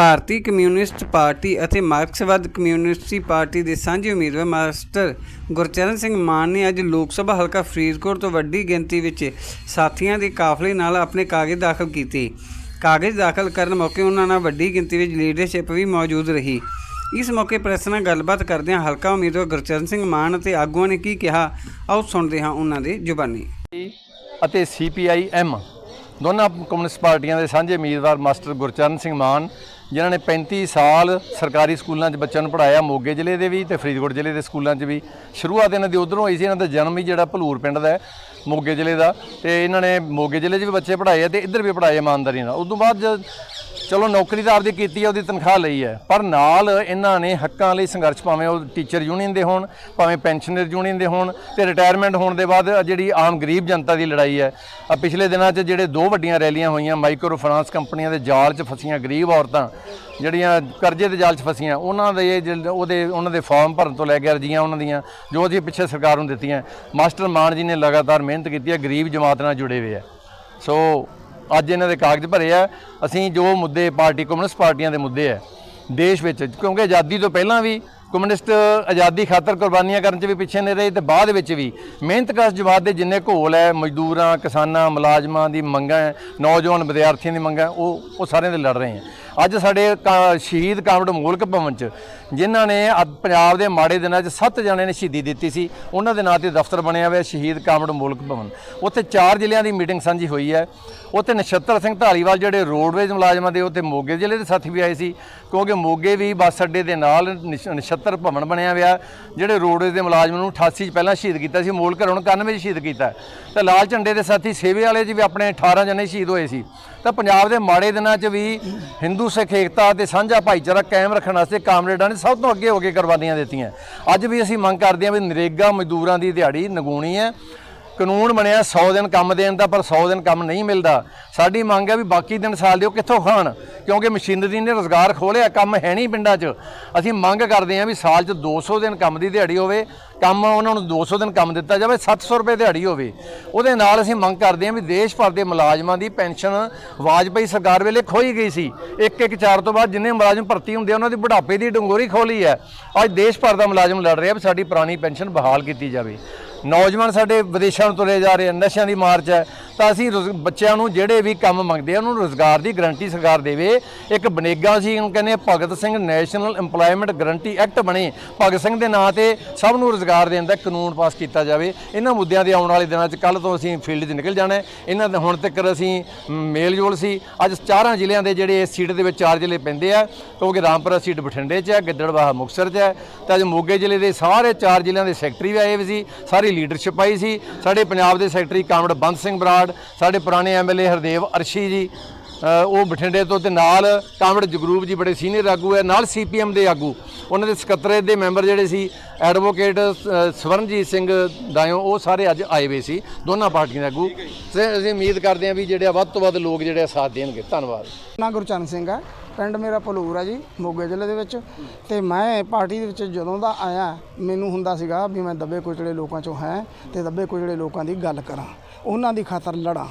ਭਾਰਤੀ communist party ਅਤੇ ਮਾਰਕਸਵਾਦ ਕਮਿਊਨਿਸਟੀ party ਦੇ ਸਾਂਝੇ ਉਮੀਦਵਾਰ ਮਾਸਟਰ ਗੁਰਚਰਨ ਸਿੰਘ ਮਾਨ ਨੇ ਅੱਜ ਲੋਕ ਸਭਾ ਹਲਕਾ ਫਰੀਦਕੋਟ ਤੋਂ ਵੱਡੀ ਗਿਣਤੀ ਵਿੱਚ ਸਾਥੀਆਂ ਦੇ ਕਾਫਲੇ ਨਾਲ ਆਪਣੇ ਕਾਗਜ਼ ਦਾਖਲ ਕੀਤੇ। ਕਾਗਜ਼ ਦਾਖਲ ਕਰਨ ਮੌਕੇ ਉਹਨਾਂ ਨਾਲ ਵੱਡੀ ਗਿਣਤੀ ਵਿੱਚ ਲੀਡਰਸ਼ਿਪ ਵੀ ਮੌਜੂਦ ਰਹੀ। ਇਸ ਮੌਕੇ ਪ੍ਰੈਸ ਨਾਲ ਗੱਲਬਾਤ ਕਰਦਿਆਂ ਹਲਕਾ ਉਮੀਦਵਾਰ ਗੁਰਚਰਨ ਸਿੰਘ ਮਾਨ ਅਤੇ ਆਗੂਆਂ ਨੇ ਕੀ ਕਿਹਾ, ਆਓ ਸੁਣਦੇ ਹਾਂ ਉਹਨਾਂ ਦੇ ਜ਼ੁਬਾਨੀ। ਅਤੇ ਸੀਪੀਆਈ-ਐਮ ਦੋਨਾਂ ਕਮਿਊਨਿਸਟ ਪਾਰਟੀਆਂ ਦੇ ਸਾਂਝੇ ਉਮੀਦਵਾਰ ਮਾਸਟਰ ਗੁਰਚਰਨ ਸਿੰਘ ਮਾਨ, ਜਿਨ੍ਹਾਂ ਨੇ 35 ਸਾਲ ਸਰਕਾਰੀ ਸਕੂਲਾਂ 'ਚ ਬੱਚਿਆਂ ਨੂੰ ਪੜਾਇਆ ਮੋਗੇ ਜ਼ਿਲ੍ਹੇ ਦੇ ਵੀ ਤੇ ਫਰੀਦਕੋਟ ਜ਼ਿਲ੍ਹੇ ਦੇ ਸਕੂਲਾਂ 'ਚ ਵੀ। ਸ਼ੁਰੂਆਤ ਇਹਨਾਂ ਦੀ ਉਧਰੋਂ ਹੋਈ ਸੀ, ਇਹਨਾਂ ਦਾ ਜਨਮ ਹੀ ਜਿਹੜਾ ਭਲੂਰ ਪਿੰਡ ਦਾ ਹੈ, ਮੋਗੇ ਜ਼ਿਲ੍ਹੇ ਦਾ। ਤੇ ਇਹਨਾਂ ਨੇ ਮੋਗੇ ਜ਼ਿਲ੍ਹੇ 'ਚ ਵੀ ਬੱਚੇ ਪੜਾਏ ਆ ਤੇ ਇੱਧਰ ਵੀ ਪੜਾਏ ਇਮਾਨਦਾਰੀ ਨਾਲ। ਉਦੋਂ ਬਾਅਦ ਜਦ ਚਲੋ, ਨੌਕਰੀ ਤਾਂ ਆਪਦੀ ਕੀਤੀ ਹੈ ਉਹਦੀ ਤਨਖਾਹ ਲਈ ਹੈ ਪਰ ਨਾਲ ਇਹਨਾਂ ਨੇ ਹੱਕਾਂ ਲਈ ਸੰਘਰਸ਼, ਭਾਵੇਂ ਉਹ ਟੀਚਰ ਯੂਨੀਅਨ ਦੇ ਹੋਣ, ਭਾਵੇਂ ਪੈਨਸ਼ਨਰ ਯੂਨੀਅਨ ਦੇ ਹੋਣ ਤੇ ਰਿਟਾਇਰਮੈਂਟ ਹੋਣ ਦੇ ਬਾਅਦ ਜਿਹੜੀ ਆਮ ਗਰੀਬ ਜਨਤਾ ਦੀ ਲੜਾਈ ਹੈ। ਆ ਪਿਛਲੇ ਦਿਨਾਂ 'ਚ ਜਿਹੜੇ ਦੋ ਵੱਡੀਆਂ ਰੈਲੀਆਂ ਹੋਈਆਂ ਮਾਈਕਰੋ ਫਾਈਨਾਂਸ ਕੰਪਨੀਆਂ ਦੇ ਜਾਲ 'ਚ ਫਸੀਆਂ ਗਰੀਬ ਔਰਤਾਂ, ਜਿਹੜੀਆਂ ਕਰਜ਼ੇ ਦੇ ਜਾਲ 'ਚ ਫਸੀਆਂ, ਉਹਨਾਂ ਦੇ ਜਿਹੜੇ ਉਹਦੇ, ਉਹਨਾਂ ਦੇ ਫਾਰਮ ਭਰਨ ਤੋਂ ਲੈ ਕੇ ਅਰਜ਼ੀਆਂ ਉਹਨਾਂ ਦੀਆਂ, ਜੋ ਅਸੀਂ ਪਿੱਛੇ ਸਰਕਾਰ ਨੂੰ ਦਿੱਤੀਆਂ। ਮਾਸਟਰ ਮਾਨ ਜੀ ਨੇ ਲਗਾਤਾਰ ਮਿਹਨਤ ਕੀਤੀ ਹੈ, ਗਰੀਬ ਜਮਾਤ ਨਾਲ ਜੁੜੇ ਹੋਏ ਆ। ਸੋ ਅੱਜ ਇਹਨਾਂ ਦੇ ਕਾਗਜ਼ ਭਰੇ ਆ। ਅਸੀਂ ਜੋ ਮੁੱਦੇ ਪਾਰਟੀ ਕਮਿਊਨਿਸਟ ਪਾਰਟੀਆਂ ਦੇ ਮੁੱਦੇ ਆ, ਦੇਸ਼ ਵਿੱਚ, ਕਿਉਂਕਿ ਆਜ਼ਾਦੀ ਤੋਂ ਪਹਿਲਾਂ ਵੀ ਕਮਿਊਨਿਸਟ ਆਜ਼ਾਦੀ ਖਾਤਰ ਕੁਰਬਾਨੀਆਂ ਕਰਨ 'ਚ ਵੀ ਪਿੱਛੇ ਨਹੀਂ ਰਹੇ ਤੇ ਬਾਅਦ ਵਿੱਚ ਵੀ ਮਿਹਨਤਕਸ਼ ਜਮਾਤ ਦੇ ਜਿੰਨੇ ਘੋਲ ਹੈ, ਮਜ਼ਦੂਰਾਂ, ਕਿਸਾਨਾਂ, ਮੁਲਾਜ਼ਮਾਂ ਦੀ ਮੰਗਾਂ ਨੌਜਵਾਨ ਵਿਦਿਆਰਥੀਆਂ ਦੀ ਮੰਗਾਂ ਉਹ ਉਹ ਸਾਰਿਆਂ ਦੇ ਲੜ ਰਹੇ ਆ ਅੱਜ ਸਾਡੇ ਕਾ- ਸ਼ਹੀਦ ਕਾਮਰੇਡ ਮੋਲਕ ਭਵਨ 'ਚ, ਜਿਨ੍ਹਾਂ ਨੇ ਅੱਜ ਪੰਜਾਬ ਦੇ ਮਾੜੇ ਦਿਨਾਂ 'ਚ ਸੱਤ ਜਣਿਆਂ ਨੇ ਸ਼ਹੀਦੀ ਦਿੱਤੀ ਸੀ, ਉਹਨਾਂ ਦੇ ਨਾਂ ਤੇ ਦਫ਼ਤਰ ਬਣਿਆ ਹੋਇਆ ਸ਼ਹੀਦ ਕਾਮਰੇਡ ਮੋਲਕ ਭਵਨ। ਉੱਥੇ ਚਾਰ ਜ਼ਿਲ੍ਹਿਆਂ ਦੀ ਮੀਟਿੰਗ ਸਾਂਝੀ ਹੋਈ ਹੈ। ਉੱਥੇ ਨਛੱਤਰ ਸਿੰਘ ਧਾਲੀਵਾਲ ਜਿਹੜੇ ਰੋਡਵੇਜ਼ ਮੁਲਾਜ਼ਮਾਂ ਦੇ ਉੱਥੇ ਮੋਗੇ ਜ਼ਿਲ੍ਹੇ ਦੇ ਸਾਥੀ ਵੀ ਆਏ ਸੀ, ਕਿਉਂਕਿ ਮੋਗੇ ਵੀ ਬੱਸ ਅੱਡੇ ਦੇ ਨਾਲ ਨਛੱਤਰ ਭਵਨ ਬਣਿਆ ਹੋਇਆ। ਜਿਹੜੇ ਰੋਡਵੇਜ਼ ਦੇ ਮੁਲਾਜ਼ਮਾਂ ਨੂੰ 88 ਚ ਪਹਿਲਾਂ ਸ਼ਹੀਦ ਕੀਤਾ ਸੀ ਮੋਲਕਰ ਹੁਣ 91 ਚ ਸ਼ਹੀਦ ਕੀਤਾ। ਤੇ ਲਾਲ ਝੰਡੇ ਦੇ ਸਾਥੀ ਸੇਵੇ ਵਾਲੇ ਜੀ ਵੀ ਆਪਣੇ 18 ਜਣੇ ਸ਼ਹੀਦ ਹੋਏ ਸੀ। ਤਾਂ ਪੰਜਾਬ ਦੇ ਮਾੜੇ ਦਿਨਾਂ 'ਚ ਵੀ ਹਿੰਦੂ ਸਿੱਖ ਏਕਤਾ ਤੇ ਸਾਂਝਾ ਭਾਈਚਾਰਾ ਕਾਇਮ ਰੱਖਣ ਵਾਸਤੇ ਕਾਮਰੇਡਾਂ ਨੇ ਸਭ ਤੋਂ ਅੱਗੇ ਹੋ ਕੇ ਕੁਰਬਾਨੀਆਂ ਦਿੱਤੀਆਂ। ਅੱਜ ਵੀ ਅਸੀਂ ਮੰਗ ਕਰਦੇ ਹਾਂ ਵੀ ਨਰੇਗਾ ਮਜ਼ਦੂਰਾਂ ਦੀ ਦਿਹਾੜੀ ਨਗੂਣੀ ਹੈ। ਕਾਨੂੰਨ ਬਣਿਆ 100 ਦਿਨ ਕੰਮ ਦੇਣ ਦਾ, ਪਰ 100 ਦਿਨ ਕੰਮ ਨਹੀਂ ਮਿਲਦਾ। ਸਾਡੀ ਮੰਗ ਹੈ ਵੀ ਬਾਕੀ ਦਿਨ ਸਾਲ ਦੇ ਉਹ ਕਿੱਥੋਂ ਖਾਣ? ਕਿਉਂਕਿ ਮਸ਼ੀਨਰੀ ਨੇ ਰੋਜ਼ਗਾਰ ਖੋਲਿਆ, ਕੰਮ ਹੈ ਨਹੀਂ ਪਿੰਡਾਂ 'ਚ। ਅਸੀਂ ਮੰਗ ਕਰਦੇ ਹਾਂ ਵੀ ਸਾਲ 'ਚ 200 ਦਿਨ ਕੰਮ ਦੀ ਦਿਹਾੜੀ ਹੋਵੇ। ਕੰਮ ਉਹਨਾਂ ਨੂੰ 200 ਦਿਨ ਕੰਮ ਦਿੱਤਾ ਜਾਵੇ 700 ਰੁਪਏ ਦਿਹਾੜੀ ਹੋਵੇ। ਉਹਦੇ ਨਾਲ ਅਸੀਂ ਮੰਗ ਕਰਦੇ ਹਾਂ ਵੀ ਦੇਸ਼ ਭਰ ਦੇ ਮੁਲਾਜ਼ਮਾਂ ਦੀ ਪੈਨਸ਼ਨ ਵਾਜਪਾਈ ਸਰਕਾਰ ਵੇਲੇ ਖੋਈ ਗਈ ਸੀ। ਇੱਕ ਇੱਕ ਚਾਰ ਤੋਂ ਬਾਅਦ ਜਿੰਨੇ ਮੁਲਾਜ਼ਮ ਭਰਤੀ ਹੁੰਦੇ ਆ, ਉਹਨਾਂ ਦੀ ਬੁਢਾਪੇ ਦੀ ਡੰਗੋਰੀ ਖੋਲੀ ਹੈ। ਅੱਜ ਦੇਸ਼ ਭਰ ਦਾ ਮੁਲਾਜ਼ਮ ਲੜ ਰਿਹਾ ਵੀ ਸਾਡੀ ਪੁਰਾਣੀ ਪੈਨਸ਼ਨ ਬਹਾਲ ਕੀਤੀ ਜਾਵੇ। ਨੌਜਵਾਨ ਸਾਡੇ ਵਿਦੇਸ਼ਾਂ ਨੂੰ ਤੁਰੇ ਜਾ ਰਹੇ ਆ ਨਸ਼ਿਆਂ ਦੀ ਮਾਰ 'ਚ ਹੈ। ਤਾਂ ਅਸੀਂ ਰੁਜ਼- ਬੱਚਿਆਂ ਨੂੰ ਜਿਹੜੇ ਵੀ ਕੰਮ ਮੰਗਦੇ ਆ ਨੂੰ ਰੋਜ਼ਗਾਰ ਦੀ ਗਰੰਟੀ ਸਰਕਾਰ ਦੇਵੇ। ਇੱਕ ਬਨੇਗਾ ਸੀ ਇਹਨੂੰ ਕਹਿੰਦੇ Bhagat Singh national employment guarantee act ਬਣੇ। ਭਗਤ ਸਿੰਘ ਦੇ ਨਾਂ ਤੇ ਸਭ ਨੂੰ ਰੋਜ਼ਗਾਰ ਦੇਣ ਦਾ ਕਾਨੂੰਨ ਪਾਸ ਕੀਤਾ ਜਾਵੇ। ਇਹਨਾਂ ਮੁੱਦਿਆਂ ਦੇ ਆਉਣ ਵਾਲੇ ਦਿਨਾਂ 'ਚ ਕੱਲ ਤੋਂ ਅਸੀਂ ਫੀਲਡ 'ਚ ਨਿਕਲ ਜਾਣਾ ਇਹਨਾਂ ਦੇ ਹੁਣ ਤੱਕ ਅਸੀਂ ਮੇਲ ਜੋਲ ਸੀ। ਅੱਜ ਚਾਰਾਂ ਜ਼ਿਲ੍ਹਿਆਂ ਦੇ ਜਿਹੜੇ ਇਸ ਸੀਟ ਦੇ ਵਿੱਚ ਚਾਰ ਜ਼ਿਲ੍ਹੇ ਪੈਂਦੇ ਆ। ਕਿਉਂਕਿ ਰਾਮਪੁਰਾ ਸੀਟ ਬਠਿੰਡੇ 'ਚ ਹੈ ਗਿੱਦੜਬਾਹਾ ਮੁਕਤਸਰ 'ਚ ਹੈ। ਤਾਂ ਅੱਜ ਮੋਗੇ ਜ਼ਿਲ੍ਹੇ ਦੇ ਸਾਰੇ ਚਾਰ ਜ਼ਿਲ੍ਹਿਆਂ ਦੇ ਸੈਕਟਰੀ ਵੀ ਆਏ ਵੀ ਸੀ। ਸਾਰੀ ਲੀਡਰਸ਼ਿਪ ਆਈ ਸੀ। ਸਾਡੇ ਪੰਜਾਬ ਦੇ ਸੈਕਟਰੀ ਕਾਮਰੇਡ ਬੰਦ ਸਿੰਘ ਬਰਾੜ ਸਾਡੇ ਪੁਰਾਣੇ ਐਮਐਲਏ ਹਰਦੇਵ ਅਰਸ਼ੀ ਜੀ ਉਹ ਬਠਿੰਡੇ ਤੋਂ ਤੇ ਨਾਲ ਕਾਮਰੇਡ ਜਗਰੂਪ ਜੀ ਬੜੇ ਸੀਨੀਅਰ ਆਗੂ ਹੈ, ਨਾਲ ਸੀਪੀਐਮ ਦੇ ਆਗੂ। ਉਹਨਾਂ ਦੇ ਸਕੱਤਰੇਤ ਦੇ ਮੈਂਬਰ ਜਿਹੜੇ ਸੀ, ਐਡਵੋਕੇਟ ਸਵਰਨਜੀਤ ਸਿੰਘ ਦਾਇਓ, ਉਹ ਸਾਰੇ ਅੱਜ ਆਏ ਹੋਏ ਸੀ, ਦੋਨਾਂ ਪਾਰਟੀਆਂ ਦੇ ਆਗੂ। ਤੇ ਅਸੀਂ ਉਮੀਦ ਕਰਦੇ ਹਾਂ ਵੀ ਜਿਹੜੇ ਆ ਵੱਧ ਤੋਂ ਵੱਧ ਲੋਕ ਜਿਹੜੇ ਆ ਸਾਥ ਦੇਣਗੇ। ਧੰਨਵਾਦ। ਨਾ ਗੁਰਚਰਨ ਸਿੰਘ ਹੈ ਪਿੰਡ ਮੇਰਾ ਭਲੂਰ ਹੈ ਜੀ, ਮੋਗੇ ਜ਼ਿਲ੍ਹੇ ਦੇ ਵਿੱਚ। ਤੇ ਮੈਂ ਪਾਰਟੀ ਦੇ ਵਿੱਚ ਜਦੋਂ ਦਾ ਆਇਆ, ਮੈਨੂੰ ਹੁੰਦਾ ਸੀਗਾ ਵੀ ਮੈਂ ਦੱਬੇ ਕੁਚਲੇ ਲੋਕਾਂ ਚੋਂ ਹੈ ਤੇ ਦੱਬੇ ਕੁਚਲੇ ਲੋਕਾਂ ਦੀ ਗੱਲ ਕਰਾਂ, ਉਹਨਾਂ ਦੀ ਖਾਤਰ ਲੜਾਂ।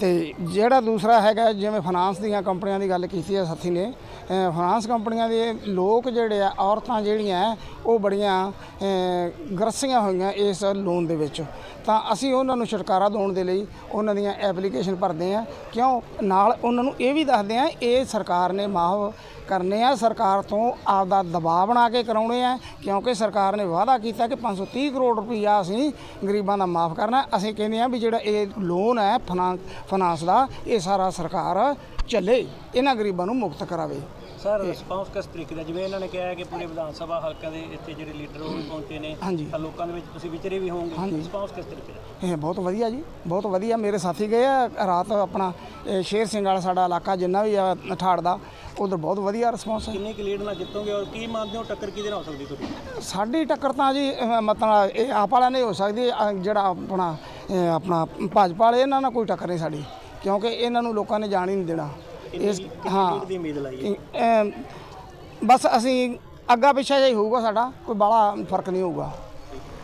ਤੇ ਜਿਹੜਾ ਦੂਸਰਾ ਹੈਗਾ ਜਿਵੇਂ ਫਾਈਨਾਂਸ ਦੀਆਂ ਕੰਪਨੀਆਂ ਦੀ ਗੱਲ ਕੀਤੀ ਹੈ ਸਾਥੀ ਨੇ ਫਾਈਨਾਂਸ ਕੰਪਨੀਆਂ ਦੇ ਲੋਕ ਜਿਹੜੇ ਆ ਔਰਤਾਂ ਜਿਹੜੀਆਂ ਉਹ ਬੜੀਆਂ ਅਹ, ਗਰਸੀਆਂ ਹੋਈਆਂ ਇਸ ਲੋਨ ਦੇ ਵਿੱਚ। ਤਾਂ ਅਸੀਂ ਉਹਨਾਂ ਨੂੰ ਛੁਟਕਾਰਾ ਦੇਣ ਦੇ ਲਈ ਉਹਨਾਂ ਦੀਆਂ ਐਪਲੀਕੇਸ਼ਨ ਭਰਦੇ ਆ। ਕਿਉਂ? ਨਾਲ ਉਹਨਾਂ ਨੂੰ ਇਹ ਵੀ ਦੱਸਦੇ ਆ ਇਹ ਸਰਕਾਰ ਨੇ ਮਾਫ ਕਰਨੇ ਆ, ਸਰਕਾਰ ਤੋਂ ਆਪਦਾ ਦਬਾਅ ਬਣਾ ਕੇ ਕਰਾਉਣੇ ਆ, ਕਿਉਂਕਿ ਸਰਕਾਰ ਨੇ ਵਾਅਦਾ ਕੀਤਾ ਕਿ 530 ਕਰੋੜ ਰੁਪਈਆ ਅਸੀਂ ਗਰੀਬਾਂ ਦਾ ਮਾਫ ਕਰਨਾ। ਅਸੀਂ ਕਹਿੰਦੇ ਆ ਵੀ ਜਿਹੜਾ ਇਹ ਲੋਨ ਹੈ ਫਾਈਨਾਂਸ ਫਾਈਨਾਂਸ ਦਾ, ਇਹ ਸਾਰਾ ਸਰਕਾਰ ਚੱਲੇ ਇਹਨਾਂ ਗਰੀਬਾਂ ਨੂੰ ਮੁਕਤ ਕਰਾਵੇ। ਸਰ ਰਿਸਪਾਂਸ ਕਿਸ ਤਰੀਕੇ ਦਾ? ਜਿਵੇਂ ਇਹਨਾਂ ਨੇ ਕਿਹਾ ਹੈ ਕਿ ਪੂਰੇ ਵਿਧਾਨ ਸਭਾ ਹਲਕਿਆਂ ਦੇ ਇੱਥੇ ਜਿਹੜੇ ਲੀਡਰ ਉਹ ਵੀ ਪਹੁੰਚੇ ਨੇ ਹਾਂਜੀ। ਤਾਂ ਲੋਕਾਂ ਦੇ ਵਿੱਚ ਤੁਸੀਂ ਵਿਚਰੇ ਵੀ ਹੋਵੋਗੇ। ਰਿਸਪਾਂਸ ਕਿਸ ਤਰੀਕੇ ਦਾ? ਇਹ ਬਹੁਤ ਵਧੀਆ ਜੀ ਬਹੁਤ ਵਧੀਆ। ਮੇਰੇ ਸਾਥੀ ਗਏ ਆ ਰਾਤ ਆਪਣਾ ਇਹ ਸ਼ੇਰ ਸਿੰਘ ਵਾਲਾ ਸਾਡਾ ਇਲਾਕਾ ਜਿੰਨਾ ਵੀ ਆ ਠਾੜ ਦਾ ਉਧਰ ਬਹੁਤ ਵਧੀਆ ਰਿਸਪੌਂਸ ਹੈ। ਕਿੰਨੇ ਕੁ ਲੀਡ ਨਾਲ ਜਿੱਤੋਗੇ ਔਰ ਕੀ ਮੰਨਦੇ ਹੋ ਟੱਕਰ ਕਿਹਦੇ ਨਾਲ ਹੋ ਸਕਦੀ ਤੁਹਾਡੀ? ਸਾਡੀ ਟੱਕਰ ਤਾਂ ਜੀ ਅਹ, ਮਤਲਬ ਇਹ ਆਪ ਵਾਲਿਆਂ ਨੇ ਹੋ ਸਕਦੀ ਹੈ, ਅਹ, ਜਿਹੜਾ ਆਪਣਾ ਇਹ ਆਪਣਾ ਭਾਜਪਾ ਵਾਲੇ ਇਹਨਾਂ ਨਾਲ ਕੋਈ ਟੱਕਰ ਨਹੀਂ ਸਾਡੀ। ਕਿਉਂਕਿ ਇਹਨਾਂ ਨੂੰ ਲੋਕਾਂ ਨੇ ਜਾਣ ਹੀ ਨਹੀਂ ਦੇਣਾ। ਇਸ ਹਾਂ। ਦੀ ਉਮੀਦ ਲਾਈ ਬਸ ਅਸੀਂ ਅੱਗਾ ਪਿੱਛਾ ਜਿਹਾ ਹੀ ਹੋਊਗਾ ਸਾਡਾ ਕੋਈ ਬਾਹਲਾ ਫ਼ਰਕ ਨਹੀਂ ਹੋਊਗਾ।